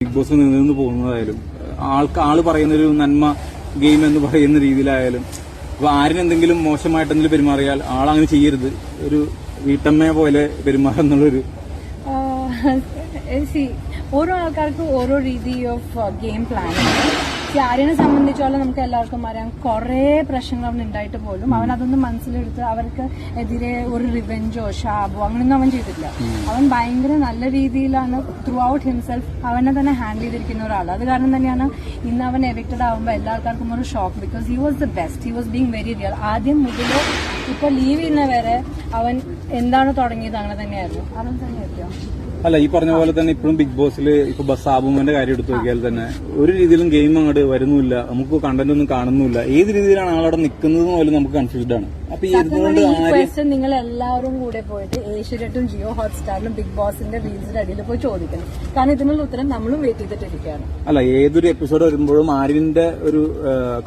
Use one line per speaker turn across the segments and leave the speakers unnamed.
Big boss നിന്ന് പോകുന്നതായാലും ആൾക്ക് ആൾ പറയുന്ന ഒരു നന്മ ഗെയിം എന്ന് പറയുന്ന രീതിയിലായാലും അപ്പൊ ആരിനെന്തെങ്കിലും എന്തെങ്കിലും മോശമായിട്ട് എന്തെങ്കിലും പെരുമാറിയാൽ ആളങ്ങനെ ചെയ്യരുത്. ഒരു വീട്ടമ്മയെ പോലെ പെരുമാറുന്നുള്ളൊരു
ഓരോ ആൾക്കാർക്കും ഓരോ രീതി ഓഫ് ഗെയിം പ്ലാൻ ആര്യനെ സംബന്ധിച്ചോളം നമുക്ക് എല്ലാവർക്കും അറിയാം. കുറേ പ്രശ്നങ്ങൾ അവൻ ഉണ്ടായിട്ട് പോലും അവൻ അതൊന്നും മനസ്സിലെടുത്ത് അവർക്ക് എതിരെ ഒരു റിവെഞ്ചോ ഷാബോ അങ്ങനെയൊന്നും അവൻ ചെയ്തിട്ടില്ല. അവൻ ഭയങ്കര നല്ല രീതിയിലാണ് ത്രൂ ഔട്ട് ഹിംസെൽഫ് അവനെ തന്നെ ഹാൻഡിൽ ചെയ്തിരിക്കുന്ന ഒരാൾ. അത് കാരണം തന്നെയാണ് ഇന്ന് അവൻ എവിക്റ്റഡ് ആകുമ്പോൾ എല്ലാ ആൾക്കാർക്കും ഒരു shock because he was the best he was being very real ആദ്യം മുതൽ ഇപ്പൊ ലീവ് ചെയ്യുന്ന വരെ അവൻ എന്താണ് തുടങ്ങിയത്? അങ്ങനെ തന്നെയായിരുന്നു. അവൻ തന്നെയായിരുന്നു
അല്ല ഈ പറഞ്ഞ പോലെ തന്നെ ഇപ്പോഴും ബിഗ് ബോസിൽ ഇപ്പൊ ബസ് ആബുമന്റെ കാര്യം എടുത്തു നോക്കിയാൽ തന്നെ ഒരു രീതിയിലും ഗെയിം അങ്ങോട്ട് വരുന്നില്ല നമുക്ക് കണ്ടന്റ് ഒന്നും കാണുന്നില്ല ഏത് രീതിയിലാണ് ആളവിടെ നിൽക്കുന്നത് പോലും നമുക്ക് കൺഫ്യൂസ്ഡ് ആണ്. അപ്പൊ ഇരുന്നുകൊണ്ട്
ക്വസ്റ്റ്യൻ നിങ്ങൾ എല്ലാവരും കൂടെ പോയിട്ട് ഏഷ്യനെറ്റും ജിയോ ഹോട്ട്സ്റ്റാറിലും ബിഗ് ബോസിന്റെ റീൽസിന്റെ അടിയിൽ പോയി ചോദിക്കണം. കാരണം ഇതിനുള്ള ഉത്തരം നമ്മളും വെയിറ്റ് ചെയ്തിട്ടിരിക്കുകയാണ്.
അല്ല ഏതൊരു എപ്പിസോഡ് വരുമ്പോഴും ആര്യന്റെ ഒരു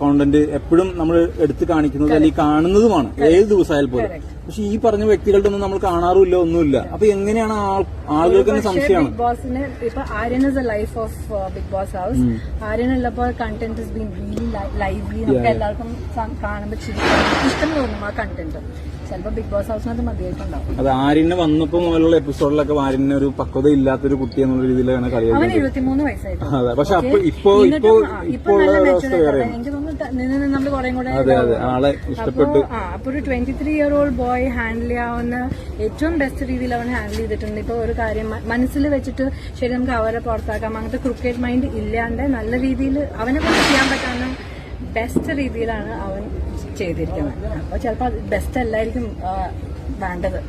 കോണ്ടന്റ് എപ്പോഴും നമ്മൾ എടുത്തു കാണിക്കുന്നത് അല്ലെങ്കിൽ കാണുന്നതുമാണ്. ഏത് ദിവസമായാൽ പോലും. പക്ഷെ ഈ പറഞ്ഞ വ്യക്തികളുടെ ഒന്നും നമ്മൾ കാണാറുമില്ല ഒന്നുമില്ല. അപ്പൊ എങ്ങനെയാണ് ആളുകൾക്ക് തന്നെ സംശയമാണ്.
ബിഗ് ബോസിന് ഇപ്പൊ Aryan is a life of Bigg Boss house Aryan ഉള്ളപ്പോൾ content is been really lively നമുക്ക് എല്ലാവർക്കും കാണുമ്പോൾ ഇഷ്ടം തോന്നും ആ കണ്ടന്റ് ചിലപ്പോൾ ബിഗ് ബോസ് ഹൗസിനകത്ത് മതിയായിട്ടുണ്ടാവും.
അത് ആര്യന് വന്നപ്പോ മുതലുള്ള എപ്പിസോഡിലൊക്കെ ആര്യന് ഒരു പക്വത ഇല്ലാത്തൊരു കുട്ടി എന്നുള്ള രീതിയിലാണ്
അവന്
കളിയാക്കുന്നത്
ഇരുപത്തിമൂന്ന് വയസ്സായിട്ട്.
അതെ പക്ഷെ അപ്പൊ ഇപ്പോ ഇപ്പോ ഇപ്പോ
എനിക്ക് തോന്നുന്നു നമ്മൾ കുറെ കൂടെ
അതെ അതെ. ആളെ ഇഷ്ടപ്പെട്ടു.
അപ്പൊ ഒരു twenty three year old boy handle ചെയ്യാവുന്ന ഏറ്റവും ബെസ്റ്റ് രീതിയിൽ അവൻ ഹാൻഡിൽ ചെയ്തിട്ടുണ്ട്. ഇപ്പൊ ഒരു കാര്യം മനസ്സിൽ വെച്ചിട്ട് ശരി നമുക്ക് അവരെ പുറത്താക്കാം. അങ്ങനത്തെ ക്രിക്കറ്റ് മൈൻഡ് ഇല്ലാണ്ട് നല്ല രീതിയിൽ അവനെ കൊണ്ട് ചെയ്യാൻ പറ്റാവുന്ന ബെസ്റ്റ് രീതിയിലാണ് അവൻ ചെയ്തിരിക്കുന്നത്. അപ്പോൾ ചിലപ്പോൾ ബെസ്റ്റ് അല്ലായിരിക്കും വേണ്ടത്.